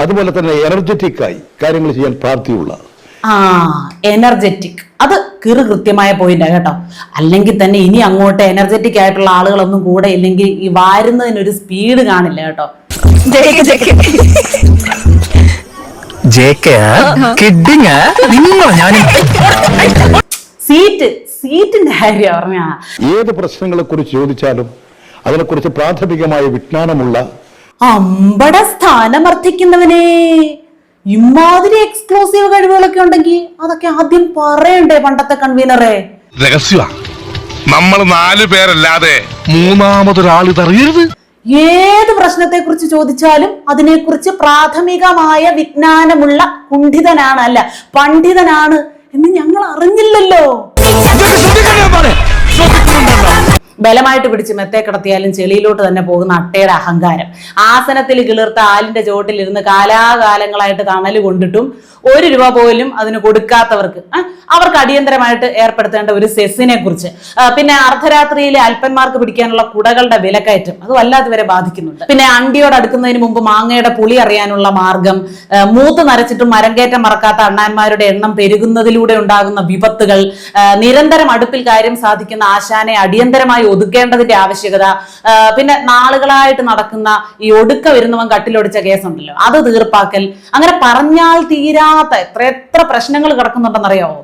അതുപോലെ തന്നെ എനർജറ്റിക് ആയി കാര്യങ്ങൾ ചെയ്യാൻ പ്രാപ്തിയുള്ള. ആ എനർജറ്റിക്. അത് കീറ് കൃത്യമായ പോയിന്റാണ് കേട്ടോ. അല്ലെങ്കിൽ തന്നെ ഇനി അങ്ങോട്ട് എനർജറ്റിക് ആയിട്ടുള്ള ആളുകളൊന്നും കൂടെ ഇല്ലെങ്കിൽ ഈ വാരുന്നതിനൊരു സ്പീഡ് കാണില്ല കേട്ടോ. സീറ്റ് സീറ്റിന്റെ കാര്യം പറഞ്ഞ. ഏത് പ്രശ്നങ്ങളെ കുറിച്ച് ചോദിച്ചാലും അതിനെക്കുറിച്ച് പ്രാഥമികമായ വിജ്ഞാനമുള്ള അമ്പട സ്ഥാനമർത്ഥിക്കുന്നവനെ ഇമാതിരി എക്സ്ക്ലൂസീവ് കഴിവുകളൊക്കെ ഉണ്ടെങ്കിൽ അതൊക്കെ ആദ്യം പറയണ്ടേ പണ്ടത്തെ കൺവീനറെ രഹസ്യ. നമ്മൾ നാല് പേരല്ലാതെ മൂന്നാമതൊരാൾ ഇതറിയരുത്. ഏത് പ്രശ്നത്തെ കുറിച്ച് ചോദിച്ചാലും അതിനെക്കുറിച്ച് പ്രാഥമികമായ വിജ്ഞാനമുള്ള കുണ്ഠിതനാണ് അല്ല പണ്ഡിതനാണ് എന്ന് ഞങ്ങൾ അറിഞ്ഞില്ലല്ലോ. ബലമായിട്ട് പിടിച്ച് മെത്തേ കിടത്തിയാലും ചെളിയിലോട്ട് തന്നെ പോകുന്ന അട്ടയുടെ അഹങ്കാരം. ആസനത്തിൽ കിളിർത്ത ആലിന്റെ ചുവട്ടിലിരുന്ന് കാലാകാലങ്ങളായിട്ട് തണൽ കൊണ്ടിട്ടും ഒരു രൂപ പോലും അതിന് കൊടുക്കാത്തവർക്ക് അവർക്ക് അടിയന്തരമായിട്ട് ഏർപ്പെടുത്തേണ്ട ഒരു സെസ്സിനെ കുറിച്ച് പിന്നെ അർദ്ധരാത്രിയിലെ അല്പന്മാർക്ക് പിടിക്കാനുള്ള കുടകളുടെ വിലക്കയറ്റം അത് വല്ലാതെ വരെ ബാധിക്കുന്നുണ്ട്. പിന്നെ അണ്ടിയോട് അടുക്കുന്നതിന് മുമ്പ് മാങ്ങയുടെ പുളി അറിയാനുള്ള മാർഗം മൂത്ത് നരച്ചിട്ടും മരം കയറ്റം മറക്കാത്ത അണ്ണാന്മാരുടെ എണ്ണം പെരുകുന്നതിലൂടെ ഉണ്ടാകുന്ന വിപത്തുകൾ നിരന്തരം അടുപ്പിൽ കാര്യം സാധിക്കുന്ന ആശാനെ അടിയന്തരമായി ഒതുക്കേണ്ടതിന്റെ ആവശ്യകത പിന്നെ നാളുകളായിട്ട് നടക്കുന്ന ഈ ഒടുക്ക വരുന്നവൻ കട്ടിലൊടിച്ച കേസുണ്ടല്ലോ അത് തീർപ്പാക്കൽ. അങ്ങനെ പറഞ്ഞാൽ തീരാത്ത എത്ര എത്ര പ്രശ്നങ്ങൾ കിടക്കുന്നുണ്ടെന്നറിയാവോ?